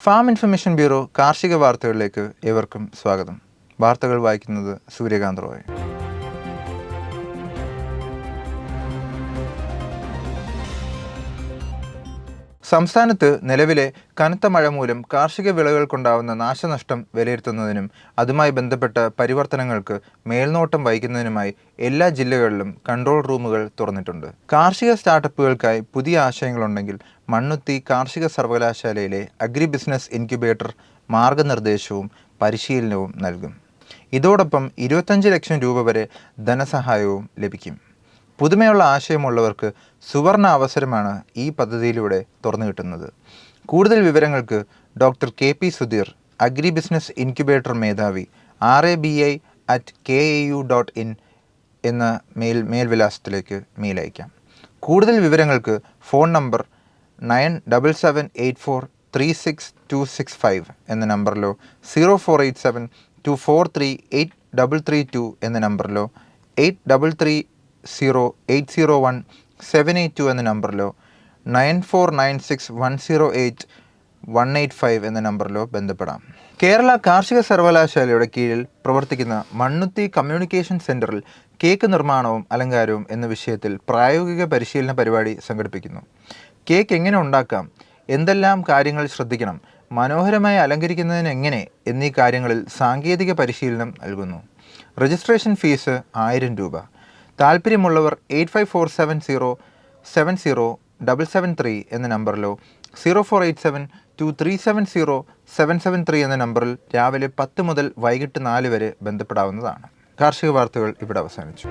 Farm information bureau കാർഷിക വാർത്തകളിലേക്ക് ഏവർക്കും സ്വാഗതം. വാർത്തകൾ വായിക്കുന്നത് സൂര്യകാന്ത് റോയ്. സംസ്ഥാനത്ത് നിലവിലെ കനത്ത മഴ മൂലം കാർഷിക വിളകൾക്കുണ്ടാവുന്ന നാശനഷ്ടം വിലയിരുത്തുന്നതിനും അതുമായി ബന്ധപ്പെട്ട പരിവർത്തനങ്ങൾക്ക് മേൽനോട്ടം വഹിക്കുന്നതിനുമായി എല്ലാ ജില്ലകളിലും കൺട്രോൾ റൂമുകൾ തുറന്നിട്ടുണ്ട്. കാർഷിക സ്റ്റാർട്ടപ്പുകൾക്കായി പുതിയ ആശയങ്ങളുണ്ടെങ്കിൽ മണ്ണുത്തി കാർഷിക സർവകലാശാലയിലെ അഗ്രി ബിസിനസ് ഇൻക്യുബേറ്റർ മാർഗനിർദ്ദേശവും പരിശീലനവും നൽകും. ഇതോടൊപ്പം ഇരുപത്തഞ്ച് ലക്ഷം രൂപ വരെ ധനസഹായവും ലഭിക്കും. പുതുമയുള്ള ആശയമുള്ളവർക്ക് സുവർണ അവസരമാണ് ഈ പദ്ധതിയിലൂടെ തുറന്നു കിട്ടുന്നത്. കൂടുതൽ വിവരങ്ങൾക്ക് doctor K P Sudheer agri business incubator മേധാവി R A B I at K A U dot in എന്ന മെയിൽ മേൽവിലാസത്തിലേക്ക് മെയിൽ അയക്കാം. കൂടുതൽ വിവരങ്ങൾക്ക് phone number nine double seven eight four three six two six five എന്ന നമ്പറിലോ zero four eight seven two four three eight double three two എന്ന നമ്പറിലോ eight double three zero eight zero one seven eight two എന്ന നമ്പറിലോ nine four nine six one zero eight one eight five എന്ന നമ്പറിലോ ബന്ധപ്പെടാം. കേരള കാർഷിക സർവകലാശാലയുടെ കീഴിൽ പ്രവർത്തിക്കുന്ന Mannuthy communication സെന്ററിൽ കേക്ക് നിർമ്മാണവും അലങ്കാരവും എന്ന വിഷയത്തിൽ പ്രായോഗിക പരിശീലന പരിപാടി സംഘടിപ്പിക്കുന്നു. കേക്ക് എങ്ങനെ ഉണ്ടാക്കാം എന്തെല്ലാം കാര്യങ്ങൾ ശ്രദ്ധിക്കണം മനോഹരമായി അലങ്കരിക്കുന്നതിന് എങ്ങനെ എന്നീ കാര്യങ്ങളിൽ സാങ്കേതിക പരിശീലനം നൽകുന്നു. രജിസ്ട്രേഷൻ ഫീസ് ആയിരം രൂപ. താല്പര്യമുള്ളവർ eight five four seven zero seven zero double seven three എന്ന നമ്പറിലോ zero four eight seven two three seven zero seven seven three എന്ന നമ്പറിൽ രാവിലെ പത്ത് മുതൽ വൈകിട്ട് നാല് വരെ ബന്ധപ്പെടാവുന്നതാണ്. കാർഷിക വാർത്തകൾ ഇവിടെ അവസാനിച്ചു.